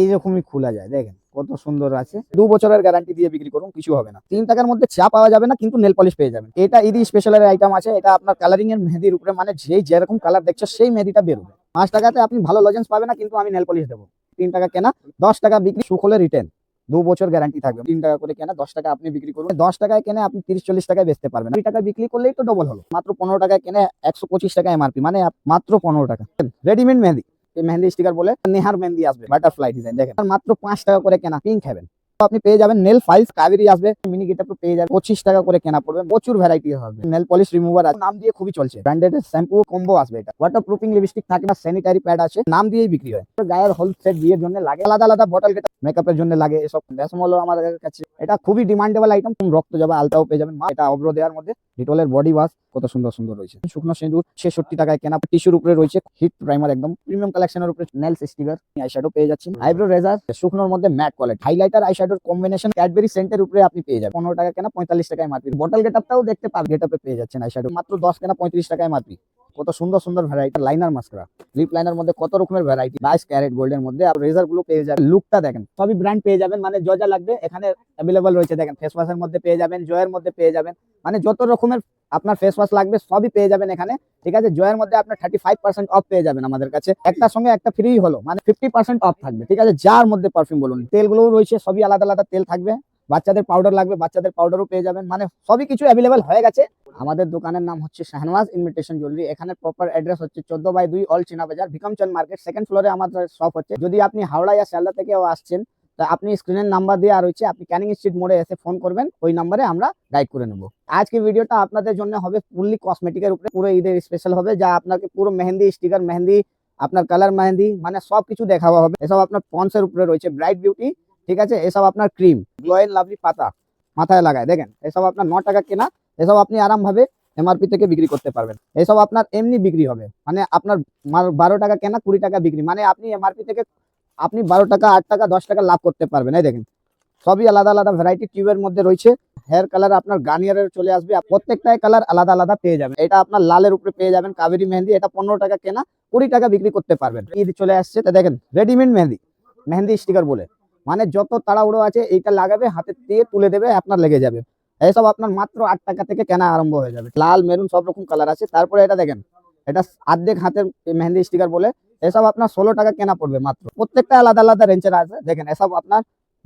এইরকমই খোলা যায়, দেখেন কত সুন্দর আছে। দু বছরের গ্যারান্টি দিয়ে বিক্রি করুন, কিছু হবে না। তিন টাকার মধ্যে চা পাওয়া যাবে না, কিন্তু নেল পলিশ পেয়ে যাবেন। এটা ইদি স্পেশালের আইটেম আছে, এটা আপনার কালারিং এর মেহেদির উপরে মানে যেই যেরকম কালার দেখছ, সেই মেহেদিটা বেরোবে পাঁচ টাকাতে আপনি ভালো লজেন্স পাবে না, কিন্তু আমি নেল পলিশ দেবো। তিন টাকা কেনা, দশ টাকা বিক্রি সুখলে রিটার্ন দু বছর গ্যারান্টি থাকবে। তিন টাকা করে কেনা, দশ টাকা আপনি বিক্রি করবেন দশ টাকায় কেনে, আপনি তিরিশ চল্লিশ টাকায় বেচতে পারবেন। দুই টাকা বিক্রি করলেই তো ডবল হলো। মাত্র পনেরো টাকায় কেনে, একশো পঁচিশ টাকা এমআরপি মানে মাত্র পনেরো টাকা। রেডিমেড মেহেদি। মেহেদি স্টিকার বলে নেহার মেহেন্দি আসবে বাটারফ্লাই ডিজাইন দেখেন। মাত্র পাঁচ টাকা করে কেনা পিঙ্ক হেভেন আপনি পেয়ে যাবেন নেল ফাইলস কাবেরি আসবে মিনি গেট গেটআপ পেয়ে যাবেন। পঁচিশ টাকা করে কেনা পড়বে প্রচুর ভ্যারাইটি হবে। নেল পলিশ রিমুভার আছে। নাম দিয়ে খুবই চলছে। ব্র্যান্ডেড শ্যাম্পু কম্বো আসবে এটা। ওয়াটার প্রুফিং লিপস্টিক থাকে না স্যানিটারি প্যাড আছে নাম দিয়েই বিক্রি হয়। গায়ের হোল সেট বিয়ের জন্য লাগে। আলাদা আলাদা বটল গেট মেকআপের জন্য লাগে এসব। ব্যাসম হলো আমাদের কাছে। এটা খুবই ডিমান্ডেবল আইটেম রক্ত যাবে আলতাও পেয়ে যাবেন। মা, এটা অব্র দেওয়ার মধ্যে। ডিটলের বডি ওয়াশ কত সুন্দর সুন্দর রয়েছে। শুকনো সিঁদুর ছেষট্টি টাকায় কেনা। টিস্যুর উপরে রয়েছে হিট প্রাইমার একদম। প্রিমিয়াম কালেকশনের উপরে। নেলস স্টিকার আইশ্যাডো পেয়ে যাচ্ছেন। আইব্রো রেজার শুকনোর মধ্যে ম্যাট কোয়ালিটি হাইলাইটার আইশ্যাডোর কম্বিনেশন ক্যাডবেরি সেন্টের উপরে আপনি পেয়ে যাবেন। পনেরো টাকা কেনা পঁয়তাল্লিশ টাকায় মারপি বটল গেটআপটাও দেখতে পাবেন। গেটআপে পেয়ে যাচ্ছেন আইশ্যাডো মাত্র দশ কেনা পঁয়ত্রিশ টাকায় মারপি কত সুন্দর সুন্দর variety liner mascara lip liner মধ্যে কত রকমের ভ্যারাইটি বাইশ ক্যারেট গোল্ডের মধ্যে আর রেজারগুলো পেয়ে যাবেন লুকটা দেখেন, সবই ব্র্যান্ড পেয়ে যাবেন মানে যা যা লাগবে এখানে অ্যাভেলেবল রয়েছে, দেখেন ফেস ওয়াশের মধ্যে পেয়ে যাবেন জয়ের মধ্যে পেয়ে যাবেন মানে যত রকমের আপনার ফেস ওয়াশ লাগবে সবই পেয়ে যাবেন এখানে, ঠিক আছে জয়ের মধ্যে আপনার থার্টি ফাইভ পার্সেন্ট অফ পেয়ে যাবেন আমাদের কাছে একটা সঙ্গে একটা ফ্রি হলো মানে ফিফটি পার্সেন্ট অফ থাকবে, ঠিক আছে, যার মধ্যে পারফিউম বলুন, তেলগুলোও রয়েছে, সবই আলাদা আলাদা তেল থাকবে বাচ্চাদের পাউডার লাগবে, বাচ্চাদের পাউডারও পেয়ে যাবেন। মানে সবই কিছু অ্যাভেলেবেল হয়ে গেছে। আমাদের দোকানের নাম হচ্ছে শাহনওয়াজ ইনভিটেশন জুয়েলারি এখানে প্রপার অ্যাড্রেস হচ্ছে চোদ্দ বাই দুই অল চিনা বাজার বিকমচন্দ মার্কেট সেকেন্ড ফ্লোরে আমাদের শপ হচ্ছে। যদি আপনি হাওড়া বা শিয়ালদা থেকেও আসছেন, তা আপনি স্ক্রিনের নাম্বার আর হচ্ছে আপনি ক্যানিং স্ট্রিট মোড়ে এসে ফোন করবেন, ওই নাম্বারে আমরা গাইড করে নেব। আজকে ভিডিওটা আপনাদের জন্য হবে ফুললি কসমেটিকের উপরে। পুরো ঈদের স্পেশাল হবে, যা আপনাকে পুরো মেহেন্দি স্টিকার মেহেন্দি, আপনার কালার মেহেন্দি মানে সব কিছু দেখাওয়া হবে। এসব আপনার পন্সের উপরে রয়েছে। ব্রাইট বিউটি ঠিক আছে? এসব আপনার ক্রিম গ্লোয়েন লাভলি পাতা মাথায় লাগায়। দেখেন, এসব আপনার ন টাকা কেনা, এসব আপনি আরামভাবে এমআরপি থেকে বিক্রি করতে পারবেন। এসব আপনার এমনি বিক্রি হবে। মানে আপনার বারো টাকা কেনা, কুড়ি টাকা বিক্রি। মানে আপনি এমআরপি থেকে আপনি বারো টাকা, আট টাকা, দশ টাকা লাভ করতে পারবেন। এই দেখেন, সবই আলাদা আলাদা ভ্যারাইটি টিউবের মধ্যে রয়েছে। হেয়ার কালার আপনার গার্নিয়ারের চলে আসবে। প্রত্যেকটাই কালার আলাদা আলাদা পেয়ে যাবেন। এটা আপনার লালের উপরে পেয়ে যাবেন। কাবেরি মেহেন্দি, এটা পনেরো টাকা কেনা, কুড়ি টাকা বিক্রি করতে পারবেন। ঈদ চলে আসছে। তা দেখেন রেডিমেড মেহেন্দি। মেহেন্দি স্টিকার বলে। মানে যত তাড়াহুড়ো আছে এইটা লাগাবে, হাতে দিয়ে তুলে দেবে, আপনার লেগে যাবে। এইসব আপনার মাত্র আট টাকা থেকে কেনা আরম্ভ হয়ে যাবে। লাল, মেরুন সব রকম কালার আছে। তারপরে এটা দেখেন, এটা আর্ধেক হাতের মেহেন্দি স্টিকার বলে। এসব আপনার ষোলো টাকা কেনা পড়বে মাত্র। প্রত্যেকটা আলাদা আলাদা রেঞ্জের আছে। দেখেন, এসব আপনার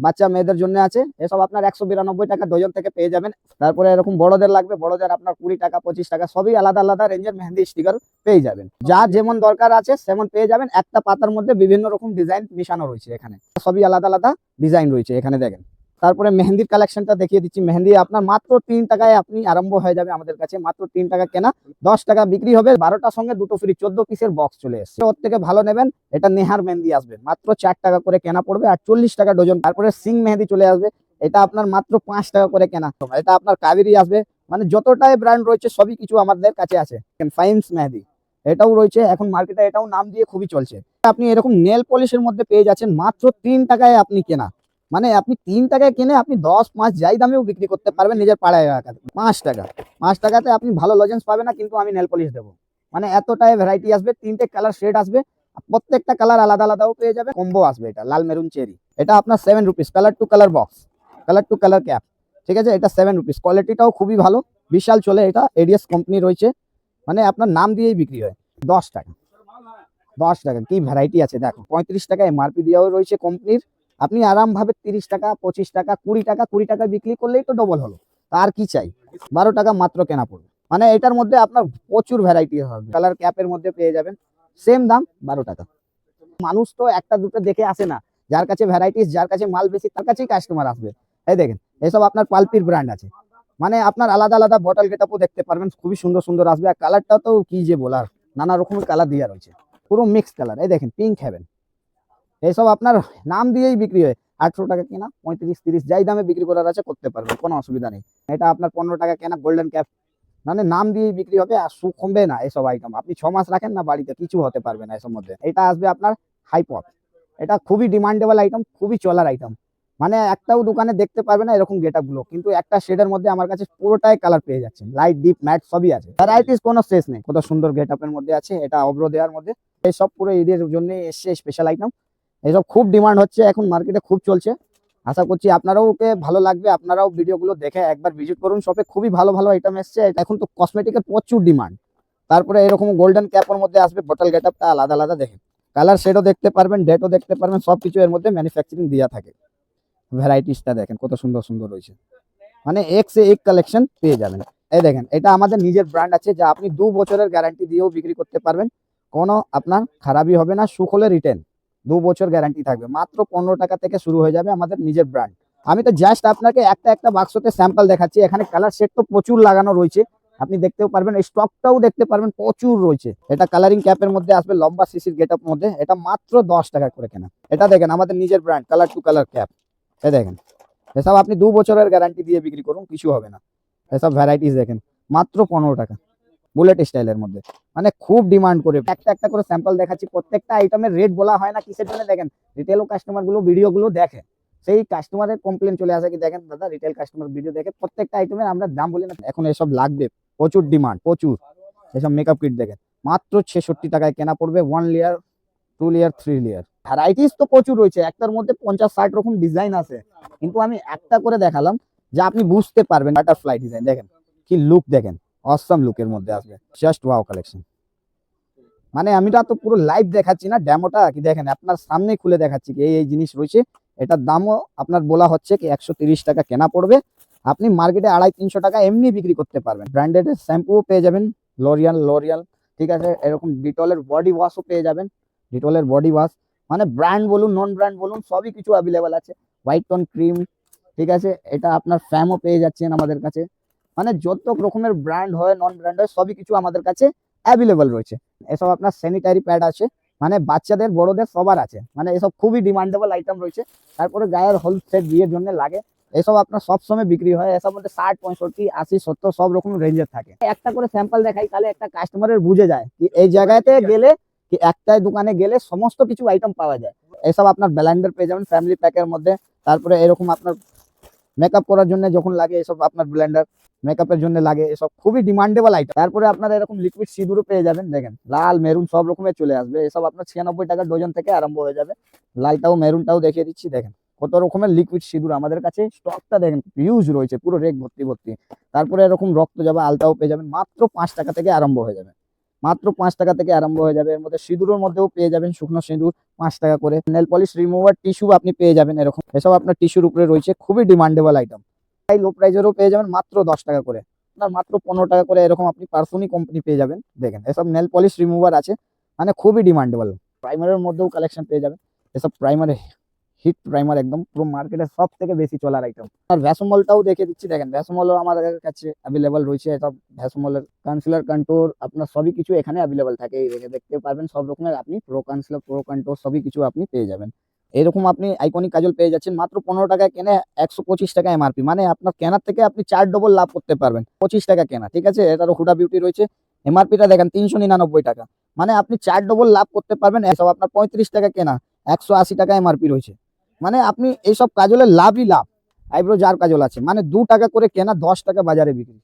বাচ্চা মেয়েদের জন্য আছে। এসব আপনার একশো বিরানব্বই টাকা ডজন থেকে পেয়ে যাবেন। তারপরে এরকম বড়দের লাগবে, বড়দের আপনার কুড়ি টাকা, পঁচিশ টাকা, সবই আলাদা আলাদা রেঞ্জের মেহেন্দি স্টিকার পেয়ে যাবেন। যা যেমন দরকার আছে সেমন পেয়ে যাবেন। একটা পাতার মধ্যে বিভিন্ন রকম ডিজাইন মিশানো রয়েছে এখানে। সবই আলাদা আলাদা ডিজাইন রয়েছে এখানে দেখেন। তারপরে মেহেন্দির কালেকশনটা দেখিয়ে দিচ্ছি। মেহেন্দি আপনার মাত্র তিন টাকায় আপনি আরম্ভ হয়ে যাবে আমাদের কাছে। মাত্র তিন টাকা কেনা। দশ টাকা বিক্রি হবে। বারোটার সঙ্গে দুটো ফ্রি চোদ্দ পিসের বক্স চলে এসছে। ওর থেকে ভালো নেবেন। এটা নেহার মেহেন্দি আসবে। মাত্র চার টাকা করে কেনা পড়বে আর চল্লিশ টাকা ডজন তারপরে সিং মেহেন্দি চলে আসবে। এটা আপনার মাত্র পাঁচ টাকা করে কেনা। এটা আপনার কাবেরি আসবে। মানে যতটাই ব্র্যান্ড রয়েছে, সবই কিছু আমাদের কাছে আছে। ফাইন্স মেহেদি এটাও রয়েছে। এখন মার্কেটে এটাও নাম দিয়ে খুবই চলছে। আপনি এরকম নেল পলিশের মধ্যে পেয়ে যাচ্ছেন। মাত্র তিন টাকায় আপনি কেনা। মানে আপনি তিন টাকায় কিনে আপনি দশ, পাঁচ যাই দামেও বিক্রি করতে পারবেন নিজের পাড়ায় এলাকাতে। পাঁচ টাকা। পাঁচ টাকাতে আপনি ভালো লজেন্স পাবেন না, কিন্তু আমি নেল পলিশ দেবো। মানে এতটাই ভ্যারাইটি আসবে, তিনটে কালার শেড আসবে প্রত্যেকটা কালার আলাদা আলাদাও পেয়ে যাবে কম্বো আসবে এটা, লাল মেরুন চেরি এটা আপনার seven rupees colour two colour box colour two colour cap ঠিক আছে? এটা সেভেন রুপিস কোয়ালিটিটাও খুবই ভালো। বিশাল চলে এটা। এডিএস কোম্পানি রয়েছে। মানে আপনার নাম দিয়েই বিক্রি হয়। দশ টাকা। দশ টাকা। কি ভ্যারাইটি আছে? দেখো। পঁয়ত্রিশ টাকা এমআরপি দেওয়াও রয়েছে কোম্পানির আপনি আরামভাবে তিরিশ টাকা, পঁচিশ টাকা, কুড়ি টাকা কুড়ি টাকা বিক্রি করলেই তো ডবল হলো। আর কি চাই? বারো টাকা মাত্র কেনা পড়বে। মানে এটার মধ্যে আপনার প্রচুর ভ্যারাইটি হবে। কালার ক্যাপের মধ্যে পেয়ে যাবেন। সেম দাম, বারো টাকা। মানুষ তো একটা, দুটো দেখে আসে না। যার কাছে ভ্যারাইটিস যার কাছে মাল বেশি, তার কাছেই কাস্টমার আসবে। এই দেখেন, এসব আপনার পালপির ব্র্যান্ড আছে। মানে আপনার আলাদা আলাদা বটল গেটাপও দেখতে পারবেন। খুবই সুন্দর সুন্দর আসবে। আর কালারটা তো কি যে বলার? নানা রকমের কালার দেওয়া রয়েছে। পুরো মিক্স কালার এই দেখেন পিঙ্ক হ্যাভেন এইসব আপনার নাম দিয়েই বিক্রি হয়। আটশো টাকা কেনা, পঁয়ত্রিশ, তিরিশ, যাই দামে বিক্রি করার আছে করতে পারবেন, কোনো অসুবিধা নেই। এটা আপনার পনেরো টাকা কেনা গোল্ডেন ক্যাপ মানে নাম দিয়েই বিক্রি হবে আর সুখ কমবে না এসব আইটেম আপনি ছ মাস রাখেন না বাড়িতে, কিছু হতে পারবে না এসব মধ্যে। এটা আসবে আপনার হাইপপ এটা খুবই ডিমান্ডেবল আইটেম খুবই চলার আইটেম মানে একটাও দোকানে দেখতে পারবে না এরকম গেটগুলো। কিন্তু একটা শেডের মধ্যে আমার কাছে পুরোটাই কালার পেয়ে যাচ্ছে লাইট ডিপ ম্যাট সবই আছে। ভ্যারাইটিস কোনো শেষ নেই। কত সুন্দর গেটের মধ্যে আছে, এটা অব্র দেওয়ার মধ্যে। এই সব পুরো ঈদের জন্য এসছে স্পেশাল আইটেম এইসব খুব ডিমান্ড হচ্ছে, এখন মার্কেটে খুব চলছে। আশা করছি আপনারাও ওকে ভালো লাগবে, আপনারাও ভিডিওগুলো দেখে একবার ভিজিট করুন। শপে খুবই ভালো ভালো আইটেম এসছে। এখন তো কসমেটিকের প্রচুর ডিমান্ড তারপরে এরকম গোল্ডেন ক্যাপের মধ্যে আসবে বটল গেট আপটা আলাদা আলাদা দেখেন কালার শেডও দেখতে পারবেন ডেটও দেখতে পারবেন, সব কিছু এর মধ্যে ম্যানুফ্যাকচারিং দেওয়া থাকে। ভ্যারাইটিসটা দেখেন, কত সুন্দর সুন্দর রয়েছে মানে এক সে এক কালেকশন পেয়ে যাবেন। এই দেখেন, এটা আমাদের নিজের ব্র্যান্ড আছে, যা আপনি দু বছরের গ্যারান্টি দিয়েও বিক্রি করতে পারবেন। কোনো আপনার খারাপই হবে না, সুখ হলে রিটেন দু বছর গ্যারান্টি থাকবে। মাত্র পনেরো টাকা থেকে শুরু হয়ে যাবে আমাদের নিজের ব্র্যান্ড আমি তো জাস্ট আপনাকে একটা একটা বাক্সতে স্যাম্পল দেখাচ্ছি। এখানে কালার সেট তো প্রচুর লাগানো রয়েছে। আপনি দেখতেও পারবেন, এই স্টকটাও দেখতে পারবেন, প্রচুর রয়েছে। এটা কালারিং ক্যাপের মধ্যে আসবে, লম্বা সিসির গেট মধ্যে। এটা মাত্র দশ টাকা করে কেনা। এটা দেখেন, আমাদের নিজের brand colour two colour cap এ দেখেন, এসব আপনি দু বছরের গ্যারান্টি দিয়ে বিক্রি করুন, কিছু হবে না। এসব ভ্যারাইটিস দেখেন, মাত্র পনেরো টাকা। বুলেট স্টাইলের মধ্যে। মানে খুব ডিমান্ড করে। একটা একটা করে স্যাম্পল দেখাচ্ছি। প্রত্যেকটা আইটেমের রেট বলা হয় না কিসের জন্য? দেখেন রিটেলও কাস্টমারগুলো ভিডিও গুলো দেখে। সেই কাস্টমারের কমপ্লেন চলে আসে কি, দেখেন দাদা রিটেল কাস্টমার ভিডিও দেখে প্রত্যেকটা আইটেমের আমরা দাম বলি না। এখন এসব লাগবে। প্রচুর ডিমান্ড প্রচুর। এসব মেকআপ কিট দেখেন। মাত্র ছেষট্টি টাকায় কেনা পড়বে one layer two layer three layer varieties তো প্রচুর রয়েছে। একটার মধ্যে পঞ্চাশ, ষাট রকম ডিজাইন আছে। কিন্তু আমি একটা করে দেখালাম, যে আপনি বুঝতে পারবেন। বাটারফ্লাই ডিজাইন দেখেন। কি লুক দেখেন। অসম লুকের মধ্যে আসবে। জাস্ট ওয়াও কালেকশন মানে আমি তো পুরো লাইভ দেখাচ্ছি না ডেমোটা কি দেখেন, আপনার সামনে খুলে দেখাচ্ছি কি এই এই জিনিস রয়েছে। এটার দামও আপনার বলা হচ্ছে কি একশো টাকা কেনা পড়বে। আপনি মার্কেটে আড়াই তিনশো টাকা এমনি বিক্রি করতে পারবেন। ব্র্যান্ডেড শ্যাম্পুও পেয়ে যাবেন লরিয়াল লরিয়াল ঠিক আছে? এরকম ডিটলের বডি ওয়াশও পেয়ে যাবেন। ডিটলের বডি ওয়াশ মানে ব্র্যান্ড বলুন নন ব্র্যান্ড বলুন, সবই কিছু অ্যাভেলেবেল আছে। হোয়াইট টোন ক্রিম ঠিক আছে? এটা আপনার ফ্যামও পেয়ে যাচ্ছেন আমাদের কাছে। মানে যত রকমের ব্র্যান্ড হয় নন ব্র্যান্ড হয়, সবই কিছু আমাদের কাছে অ্যাভেলেবেল রয়েছে। এসব আপনার স্যানিটারি প্যাড আছে মানে বাচ্চাদের, বড়দের সবার আছে। মানে এসব খুবই ডিমান্ডেবল আইটেম রয়েছে। তারপরে গায়ের হল সেট বিয়ের জন্য লাগে। এসব আপনার সবসময় বিক্রি হয়। এসব মধ্যে ষাট, পঁয়ষট্টি, আশি, সত্তর, সব রকম রেঞ্জের থাকে। একটা করে স্যাম্পল দেখাই, তাহলে একটা কাস্টমারের বুঝে যায় কি এই জায়গাতে গেলে, কি একটাই দোকানে গেলে সমস্ত কিছু আইটেম পাওয়া যায়। এসব আপনার ব্যালেন্ডার পেয়ে যাবেন ফ্যামিলি প্যাকের মধ্যে। তারপরে এরকম আপনার মেকআপ করার জন্য যখন লাগে, এসব আপনার ব্লেন্ডার মেকআপের জন্য লাগে, এসব খুবই ডিমান্ডেবল আইটেম তারপরে আপনার এরকম লিকুইড সিঁদুরও পেয়ে যাবেন, দেখেন, লাল মেরুন সব রকমের চলে আসবে। এসব আপনার ছিয়ানব্বই টাকা ডজন থেকে আরম্ভ হয়ে যাবে। লালটাও মেরুনটাও দেখিয়ে দিচ্ছি, দেখেন, কত রকমের লিকুইড সিঁদুর আমাদের কাছে স্টকটা দেখেন ইউজ রয়েছে, পুরো রেক ভর্তি ভর্তি। তারপরে এরকম রক্ত যাবে, আলতাও পেয়ে যাবেন, মাত্র পাঁচ টাকা থেকে আরম্ভ হয়ে যাবে। মাত্র পাঁচ টাকা থেকে আরম্ভ হয়ে যাবে, এর মধ্যে সিঁদুরের মধ্যেও পেয়ে যাবেন শুকনো সিঁদুর, পাঁচ টাকা করে। নেল পলিশ রিমুভার টিস্যু আপনি পেয়ে যাবেন এরকম। এসব আপনার টিস্যুর উপরে রয়েছে, খুবই ডিমান্ডেবল আইটেম এই লো প্রাইজেরও পেয়ে যাবেন মাত্র দশ টাকা করে। আপনার মাত্র পনেরো টাকা করে এরকম আপনি পার্সোনি কোম্পানি পেয়ে যাবেন। দেখেন, এসব নেল পলিশ রিমুভার আছে মানে খুবই ডিমান্ডেবল প্রাইমারের মধ্যেও কালেকশন পেয়ে যাবেন। এসব প্রাইমারে হিট প্রাইমার একদম, পুরো মার্কেটে সব থেকে বেশি চলার আইটেম আর ভ্যাসমলটাও দেখে দিচ্ছি। দেখেন ভ্যাসমলও আমাদের কাছে অ্যাভেলেবল রয়েছে। এসব ভ্যাসমলের কাউন্সিলর কন্ট্রোর আপনার সবই কিছু এখানে অ্যাভেলেবল থাকে। দেখতে পারবেন, সব রকমের আপনি প্রো কাউন্সিলর প্রো কন্ট্রোর সবই কিছু আপনি পেয়ে যাবেন। এরকম আপনি আইকনিক কাজল পেয়ে যাচ্ছেন। মাত্র পনেরো টাকায় কেনে একশো পঁচিশ টাকা এমআরপি মানে আপনার কেনার থেকে আপনি চার ডবল লাভ করতে পারবেন। পঁচিশ টাকা কেনা, ঠিক আছে? এটারও হুডা বিউটি রয়েছে। এমআরপিটা দেখেন, তিনশো নিরানব্বই টাকা। মানে আপনি চার ডবল লাভ করতে পারবেন। এসব আপনার পঁয়ত্রিশ টাকা কেনা, একশো আশি টাকা এমআরপি রয়েছে। মানে আপনি এইসব কাজলের লাভই লাভ। আইব্রো যার কাজল আছে। মানে দু টাকা করে কেনা, দশ টাকা বাজারে বিক্রি।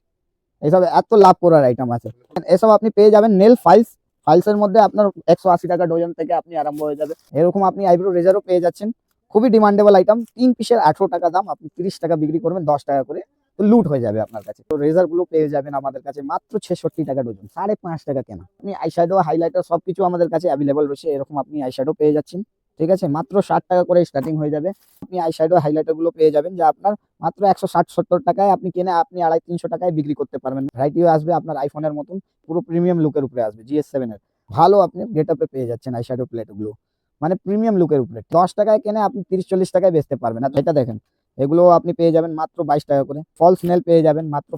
এইসব এত লাভ করার আইটেম আছে। এসব আপনি পেয়ে যাবেন নেল ফাইলস ফাইলসের মধ্যে আপনার একশো আশি টাকা ডজন থেকে আপনি আরম্ভ হয়ে যাবে। এরকম আপনি আইব্রো রেজারও পেয়ে যাচ্ছেন। খুবই ডিমান্ডেবল আইটেম তিন পিসের আঠেরো টাকা দাম। আপনি তিরিশ টাকা বিক্রি করবেন, দশ টাকা করে। তো লুট হয়ে যাবে আপনার কাছে। তো রেজারগুলো পেয়ে যাবেন আমাদের কাছে। মাত্র ছেষট্টি টাকা ডজন সাড়ে পাঁচ টাকা কেনা। আপনি আইশ্যাডো হাইলাইটার সবকিছু আমাদের কাছে অ্যাভেলেবল রয়েছে। এরকম আপনি আইশ্যাডো পেয়ে যাচ্ছেন। ঠিক আছে? মাত্র ষাট টাকা করে স্টার্টিং হয়ে যাবে। আপনি আইশ্যাডো হাইলাইটারগুলো পেয়ে যাবেন, যা আপনার মাত্র একশো ষাট সত্তর টাকায় আপনি কিনে আপনি আড়াই তিনশো টাকায় বিক্রি করতে পারবেন। ভ্যারাইটিও আসবে আপনার আইফোনের মতন, পুরো প্রিমিয়াম লুকের উপরে আসবে জিএস সেভেন এর। ভালো আপনি গেট আপে পেয়ে যাচ্ছেন আইশ্যাডো প্লেটগুলো। মানে প্রিমিয়াম লুকের উপরে। দশ টাকায় কিনে আপনি তিরিশ চল্লিশ টাকায় বেচতে পারবেন। আর এটা দেখেন, এগুলো আপনি পেয়ে যাবেন মাত্র বাইশ টাকা করে। ফলস নেল পেয়ে যাবেন মাত্র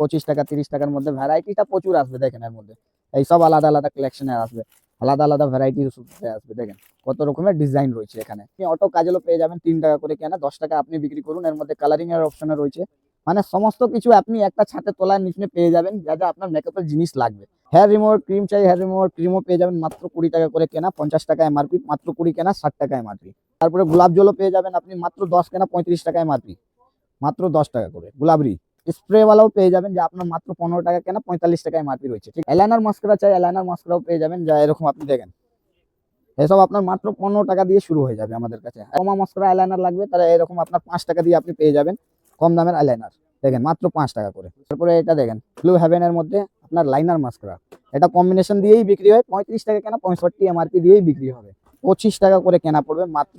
পঁচিশ টাকা, তিরিশ টাকার মধ্যে। ভ্যারাইটিটা প্রচুর আসবে দেখেন এর মধ্যে। এই সব আলাদা আলাদা কালেকশনে আসবে। আলাদা আলাদা ভ্যারাইটির ওষুধ আসবে, দেখেন। কত রকমের ডিজাইন রয়েছে এখানে। আপনি অটো কাজলও পেয়ে যাবেন তিন টাকা করে কেনা, দশ টাকা আপনি বিক্রি করুন। এর মধ্যে কালারিং এর অপশনে রয়েছে। মানে সমস্ত কিছু আপনি একটা ছাতে তোলার নিচে পেয়ে যাবেন, যা যা আপনার মেকআপের জিনিস লাগবে। হেয়ার রিমোভার ক্রিম চাই হেয়ার রিমোভার ক্রিমও পেয়ে যাবেন মাত্র কুড়ি টাকা করে কেনা, পঞ্চাশ টাকা এমআরপি মাত্র কুড়ি কেনা, ষাট টাকা এমআরপি তারপরে গোলাপ জলও পেয়ে যাবেন আপনি মাত্র দশ কেনা, পঁয়ত্রিশ টাকা এমআরপি মাত্র দশ টাকা করে। গোলাবরি স্প্রেওয়ালাও পেয়ে যাবেন, যা আপনার মাত্র পনেরো টাকা কেনা পঁয়তাল্লিশ টাকা এমআরপি রয়েছে ঠিক এলাইনার মাস্করা চাই এলাইনার মাস্করাও পেয়ে যাবেন, যা এরকম আপনি দেখেন। এসব আপনার মাত্র পনেরো টাকা দিয়ে শুরু হয়ে যাবে আমাদের কাছে। কমা মস্করা আইলাইনার লাগবে তাহলে এরকম আপনার পাঁচ টাকা দিয়ে আপনি পেয়ে যাবেন, কম দামের আইলাইনার দেখেন, মাত্র পাঁচ টাকা করে। তারপরে এটা দেখেন ব্লু হেভেনের মধ্যে আপনার লাইনার মাস্করা এটা কম্বিনেশন দিয়েই বিক্রি হয়, পঁয়ত্রিশ টাকা কেনা পঁয়ষট্টি এমআরপি দিয়েই বিক্রি হবে। পঁচিশ টাকা করে কেনা পড়বে মাত্র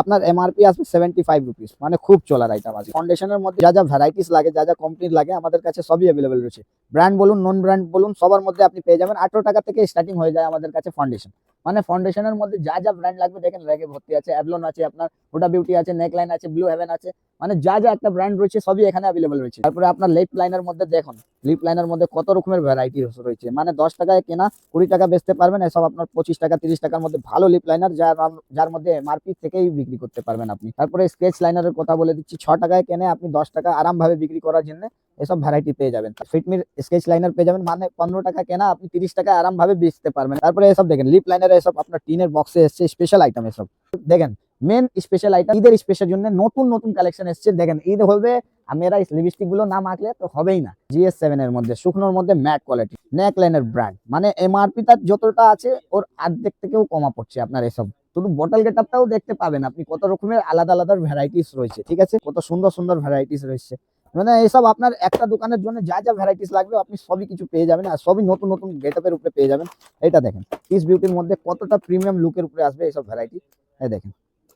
আপনার এমআরপি আসবে সেভেন্টি ফাইভ রুপিস মানে খুব চলার আইটাম আছে ফাউন্ডেশনের মধ্যে যা যা ভ্যারাইটিস লাগে, যা যা কোম্পানির লাগে, আমাদের কাছে সবই অ্যাভেলেবেল রয়েছে। ব্র্যান্ড বলুন নন ব্র্যান্ড বলুন, সবার মধ্যে আপনি পেয়ে যাবেন। আঠারো টাকা থেকে স্টার্টিং হয়ে যায় আমাদের কাছে ফাউন্ডেশন মানে ফাউন্ডেশনের মধ্যে যা যা ব্র্যান্ড লাগবে দেখেন র্যাগে ভর্তি আছে অ্যাভলন আছে আপনার হুডা বিউটি আছে নেকলাইন আছে ব্লু হেভেন আছে মানে যা যা একটা ব্র্যান্ড রয়েছে সবই এখানে অ্যাভেলেবেল রয়েছে। তারপরে আপনার লিপ লাইনের মধ্যে দেখুন লিপ লাইনের মধ্যে কত রকমের ভ্যারাইটি রয়েছে মানে দশ টাকায় কেনা, কুড়ি টাকা বেচতে পারবেন, এসব আপনার পঁচিশ টাকা, তিরিশ টাকার মধ্যে ভালো লিপ লাইনার যার যার মধ্যে এমআরপি থেকেই বিক্রি করতে পারবেন আপনি। তারপরে স্কেচ লাইনারের কথা বলে দিচ্ছি, ছ টাকায় কেনে আপনি দশ টাকা আরামভাবে বিক্রি করার জন্য এসব ভ্যারাইটি পেয়ে যাবেন। ফিটমির স্কেচ লাইনার পেয়ে যাবেন মানে পনেরো টাকা কেনা, আপনি তিরিশ টাকা আরামভাবে বেচতে পারবেন। তারপরে এসব দেখেন লিপ লাইনার এসব, আপনার টিনের বক্সে এসছে স্পেশাল আইটেম এসব। দেখেন মেন স্পেশাল আইটেম ঈদের স্পেশাল জন্য নতুন নতুন কালেকশন এসছে। দেখেন, ঈদ হবে, আমরা লিপস্টিকগুলো না মাখলে তো হবেই না। জিএস সেভেন এর মধ্যে, শুকনোর মধ্যে ম্যাট কোয়ালিটি নেক লাইনের ব্র্যান্ড মানে এমআরপি তার যতটা আছে, ওর অর্ধেক থেকেও কমা পড়ছে আপনার এসব। শুধু বটল গেটআপটাও দেখতে পাবেন আপনি, কত রকমের আলাদা আলাদা ভ্যারাইটিস রয়েছে, ঠিক আছে? কত সুন্দর সুন্দর ভ্যারাইটিস রয়েছে। মানে এইসব আপনার একটা দোকানের জন্য যা যা ভ্যারাইটিস লাগবে, আপনি সবই কিছু পেয়ে যাবেন আর সবই নতুন নতুন গেটআপের উপরে পেয়ে যাবেন। এটা দেখেন পিস বিউটির মধ্যে কতটা প্রিমিয়াম লুকের উপরে আসবে এইসব ভ্যারাইটি এই দেখেন,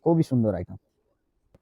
খুবই সুন্দর আইটেম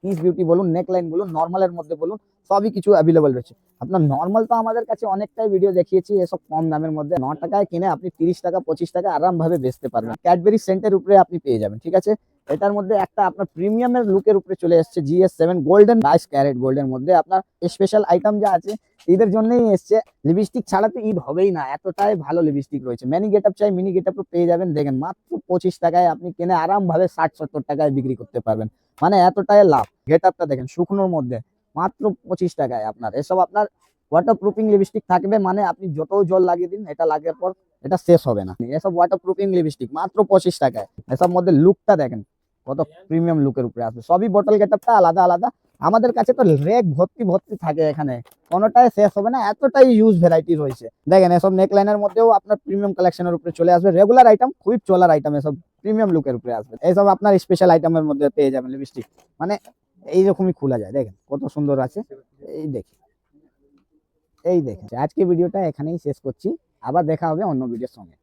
পিস বিউটি বলুন নেকলাইন বলুন নর্মালের মধ্যে বলুন, সবই কিছু অ্যাভেলেবল রয়েছে। আপনার নর্মাল তো আমাদের কাছে অনেকটাই ভিডিও দেখিয়েছি, এসব কম দামের মধ্যে। ন টাকায় কিনে আপনি তিরিশ টাকা, পঁচিশ টাকা আরামভাবে বেচতে পারবেন। ক্যাডবেরি সেন্টের উপরে আপনি পেয়ে যাবেন, ঠিক আছে? এটার মধ্যে একটা আপনার প্রিমিয়ামের লুকের উপরে চলে এসছে জিএস সেভেন গোল্ডেন বাইশ ক্যারেট গোল্ডের মধ্যে। আপনার স্পেশাল আইটেম যা আছে, ঈদের জন্যই এসছে। লিপস্টিক ছাড়া তো ঈদ হবেই না, এতটাই ভালো লিপস্টিক রয়েছে। মিনি গেট আপ চাই মিনি গেটআপ পেয়ে যাবেন। দেখেন, মাত্র পঁচিশ টাকায় আপনি কিনে আরামভাবে ষাট সত্তর টাকায় বিক্রি করতে পারবেন। মানে এতটাই লাভ। গেটআপটা দেখেন, শুকনোর মধ্যে, মাত্র পঁচিশ টাকায় আপনার। এসব আপনার ওয়াটার প্রুফিং লিপস্টিক থাকবে মানে আপনি যত জল লাগিয়ে দিন, এটা লাগার পর এটা শেষ হবে না। এসব ওয়াটার প্রুফিং লিপস্টিক মাত্র পঁচিশ টাকায়। এসব মধ্যে লুকটা দেখেন কত প্রিমিয়াম লুকের উপরে আসবে। সবই বটল গেটআপটা আলাদা আলাদা। আমাদের কাছে তো রেক ভর্তি ভর্তি থাকে এখানে। কোনোটাই শেষ হবে না, এতটাই ইউজ ভ্যারাইটি রয়েছে। দেখেন, এসব নেকলাইনের মধ্যেও আপনার প্রিমিয়াম কালেকশনের উপরে চলে আসবে। রেগুলার আইটেম খুবই চলার আইটেম এসব প্রিমিয়াম লুকের উপরে আসবে। এইসব আপনার স্পেশাল আইটেমের মধ্যে পেয়ে যাবেন লিপস্টিক মানে এইরকমই খোলা যায়। দেখেন, কত সুন্দর আছে। এই দেখি এই দেখেন। আজকে ভিডিওটা এখানেই শেষ করছি। আবার দেখা হবে অন্য ভিডিওর সঙ্গে।